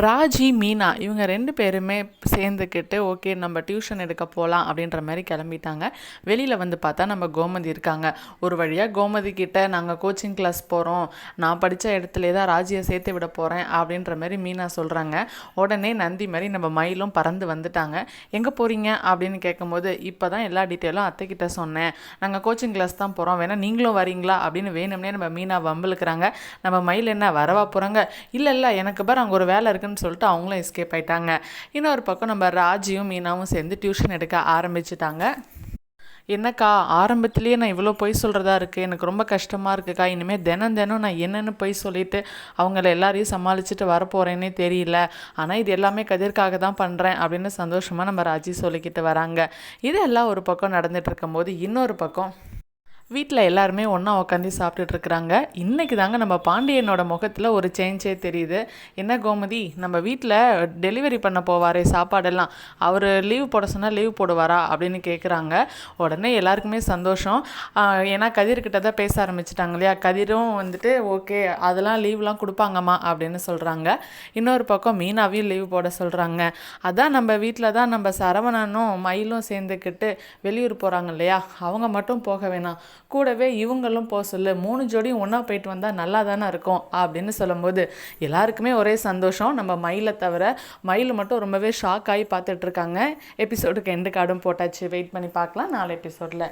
ராஜி மீனா இவங்க ரெண்டு பேருமே சேர்ந்துக்கிட்டு ஓகே நம்ம டியூஷன் எடுக்க போகலாம் அப்படின்ற மாதிரி கிளம்பிட்டாங்க. வெளியில் வந்து பார்த்தா நம்ம கோமதி இருக்காங்க. ஒரு வழியாக கோமதி கிட்ட நாங்கள் கோச்சிங் கிளாஸ் போகிறோம் நான் படித்த இடத்துல தான் ராஜியை சேர்த்து விட போகிறேன் அப்படின்ற மாதிரி மீனா சொல்கிறாங்க உடனே நந்தி மாதிரி நம்ம மயிலும் பறந்து வந்துட்டாங்க. எங்கே போகிறீங்க அப்படின்னு கேட்கும்போது இப்போ தான் எல்லா டீட்டெயிலும் அத்தைக்கிட்ட சொன்னேன். நாங்கள் கோச்சிங் கிளாஸ் தான் போகிறோம் வேணா நீங்களும் வரீங்களா? அப்படின்னு வேணும்னே நம்ம மீனா வம்பளுக்குறாங்க நம்ம மயில் என்ன வரவா போகிறாங்க இல்லை இல்லை எனக்கு பார் அங்கே ஒரு வேலை இருக்குன்னு சொல்லிட்டு அவங்களும் எஸ்கேப் ஆயிட்டாங்க. இன்னொரு பக்கம் நம்ம ராஜியும் மீனாவும் சேர்ந்து டியூஷன் எடுக்க ஆரம்பிச்சிட்டாங்க. என்னக்கா ஆரம்பத்துலேயே நான் இவ்வளோ பொய் சொல்கிறதா இருக்குது எனக்கு ரொம்ப கஷ்டமாக இருக்குக்கா. இனிமேல் தினம் தினம் நான் என்னென்னு பொய் சொல்லிவிட்டு அவங்கள எல்லாரையும் சமாளிச்சுட்டு வரப்போகிறேன்னே தெரியல. ஆனால் இது எல்லாமே கதிர்க்காக தான் பண்ணுறேன் அப்படின்னு சந்தோஷமாக நம்ம ராஜி சொல்லிக்கிட்டு வராங்க. இதெல்லாம் ஒரு பக்கம் நடந்துகிட்டு இருக்கும்போது இன்னொரு பக்கம் வீட்டில் எல்லாருமே ஒன்றா உட்காந்து சாப்பிட்டுட்டு இருக்கிறாங்க இன்றைக்கி தாங்க நம்ம பாண்டியனோட முகத்தில் ஒரு சேஞ்சே தெரியுது. என்ன கோமதி நம்ம வீட்டில் டெலிவரி பண்ண போவாரே சாப்பாடெல்லாம். அவர் லீவ் போட சொன்னால் லீவ் போடுவாரா அப்படின்னு கேட்குறாங்க உடனே எல்லாருக்குமே சந்தோஷம். ஏன்னா கதிர்கிட்ட தான் பேச ஆரம்பிச்சிட்டாங்க இல்லையா? கதிரும் வந்துட்டு ஓகே அதெல்லாம் லீவ்லாம் கொடுப்பாங்கம்மா அப்படின்னு சொல்கிறாங்க இன்னொரு பக்கம் மீனாவையும் லீவ் போட சொல்கிறாங்க அதான் நம்ம வீட்டில் தான் நம்ம சரவணனும் மயிலும் சேர்ந்துக்கிட்டு வெளியூர் போகிறாங்க இல்லையா? அவங்க மட்டும் போக வேணாம். கூடவே இவங்களும் போக சொல்லு மூணு ஜோடியும் ஒன்றா போயிட்டு வந்தால் நல்லா தானே இருக்கும் அப்படின்னு சொல்லும்போது எல்லாருக்குமே ஒரே சந்தோஷம். நம்ம மயிலை தவிர மயில் மட்டும் ரொம்பவே ஷாக் ஆகி பார்த்துட்ருக்காங்க எபிசோடுக்கு எண்டு கார்டும் போட்டாச்சு. வெயிட் பண்ணி பார்க்கலாம். நாலு எபிசோடில்